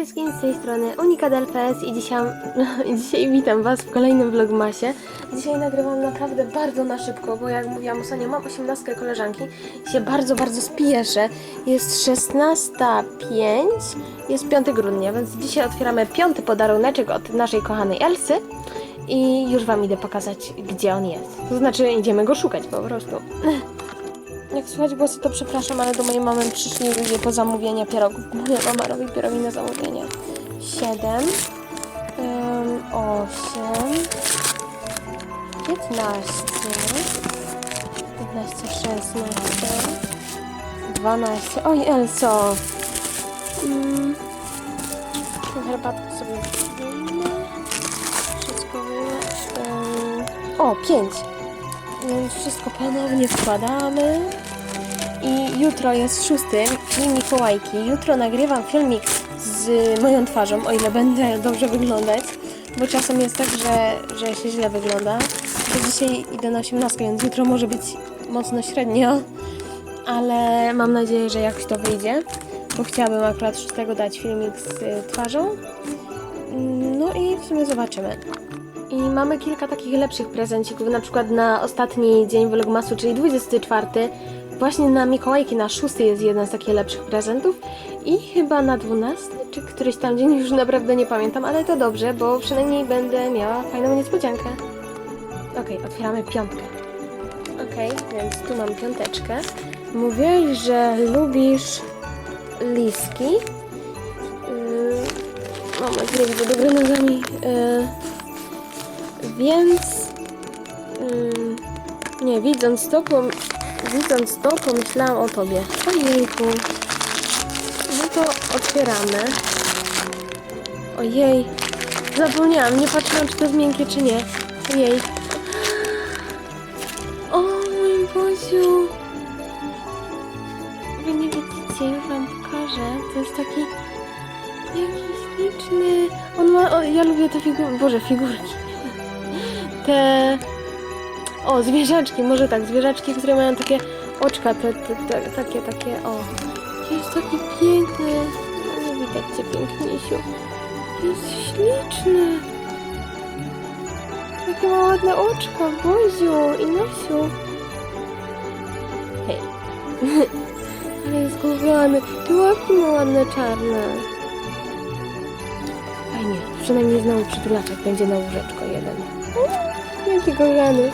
wszystkim, z tej strony Unika Delfes i dzisiaj, dzisiaj witam Was w kolejnym vlogmasie. Dzisiaj nagrywam naprawdę bardzo na szybko, bo jak mówiłam ostatnio, mam 18 koleżanki i się bardzo, bardzo spieszę. Jest 16.05, jest 5 grudnia, więc dzisiaj otwieramy piąty podaruneczek od naszej kochanej Elsy i już Wam idę pokazać, gdzie on jest. To znaczy, idziemy go szukać po prostu. Jak słychać głosy, to przepraszam, ale do mojej mamy przyszli ludzie po zamówienia pierogów. Moja mama robi pierogi na zamówienie. 7, 8, 15, 15, 16, 12. Oj, Elso! Mm. Herbatkę sobie wyjmę. Wszystko wyjmę. O, 5. Więc wszystko ponownie składamy. I jutro jest szósty, dzień Mikołajki. Jutro nagrywam filmik z moją twarzą, o ile będę dobrze wyglądać. Bo czasem jest tak, że, że się źle wygląda. To dzisiaj idę na 18, więc jutro może być mocno średnio. Ale mam nadzieję, że jakoś to wyjdzie. Bo chciałabym akurat szóstego dać filmik z twarzą. No i w sumie zobaczymy. I mamy kilka takich lepszych prezencików, na przykład na ostatni dzień Vlogmasu, czyli 24. Właśnie na Mikołajki, na 6 jest jeden z takich lepszych prezentów i chyba na 12, czy któryś tam dzień, już naprawdę nie pamiętam, ale to dobrze, bo przynajmniej będę miała fajną niespodziankę. Okej, otwieramy piątkę. Okej, więc tu mam piąteczkę. Mówiłeś, że lubisz liski. Yy, moment, nie widzę do gry nogami. Yy, więc ym, nie, widząc to, widząc to, pomyślałam o tobie. Ojejku. No to otwieramy. Ojej. Zapomniałam, nie patrzyłam, czy to jest miękkie, czy nie. Ojej. O mój Boziu. Wy nie widzicie, już wam pokażę. To jest taki... Jaki śliczny. On ma... O, ja lubię te figury... Boże, figurki te. O, zwierzaczki, może tak, zwierzaczki, które mają takie oczka, te, te, te takie, takie, o. Jest taki piękny. No, nie widać cię, piękniejsiu. Jest śliczny. Jakie ma ładne oczka, Boziu i Nosiu. Hej. Ale jest kochany. Te łapki ma ładne, czarne. Fajnie, przynajmniej znowu przytulaczek będzie na łóżeczko jeden. Jaki kochany.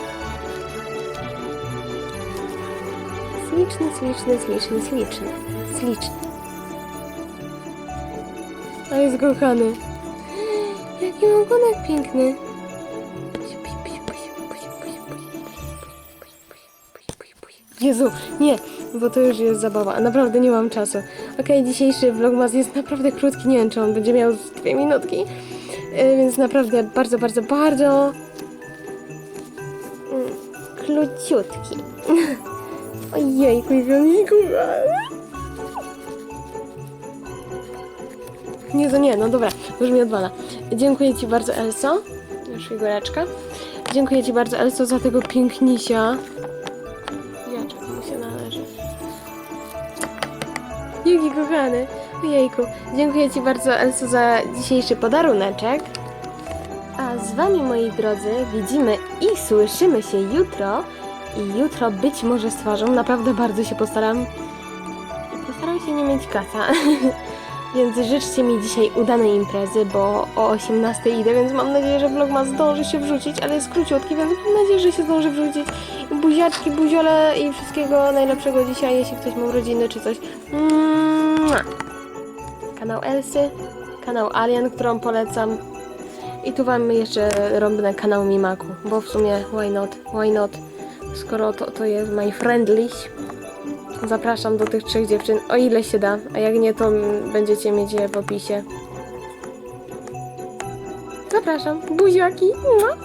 Śliczny, śliczny, śliczny, śliczny. Śliczny. A jest kochany. Jaki ogonek piękny. Jezu, nie, bo to już jest zabawa. Naprawdę nie mam czasu. Okej, dzisiejszy vlogmas jest naprawdę krótki. Nie wiem, czy on będzie miał dwie minutki. Yy, Więc naprawdę bardzo, bardzo, bardzo mm, króciutki. Ojejku, Joniku. Nie, to nie, no dobra, już mi odwala. Dziękuję Ci bardzo, Elso. Już figureczka. Dziękuję Ci bardzo, Elso, za tego pięknisia. Jaczek mu się należy. Jaki kochany. Ojejku. Dziękuję Ci bardzo, Elso, za dzisiejszy podaruneczek. A z Wami, moi drodzy, widzimy i słyszymy się jutro. I jutro być może z twarzą. Naprawdę bardzo się postaram. Postaram się nie mieć kasa. więc życzcie mi dzisiaj udanej imprezy, bo o 18 idę, więc mam nadzieję, że vlog ma zdąży się wrzucić, ale jest króciutki, więc mam nadzieję, że się zdąży wrzucić. Buziaczki, buziole i wszystkiego najlepszego dzisiaj, jeśli ktoś ma urodziny czy coś. Mua. Kanał Elsy, kanał Alien, którą polecam. I tu wam jeszcze robię kanał Mimaku, bo w sumie why not, why not, skoro to, to jest my friendlish. Zapraszam do tych trzech dziewczyn, o ile się da, a jak nie, to będziecie mieć je w opisie. Zapraszam, buziaki. Mua.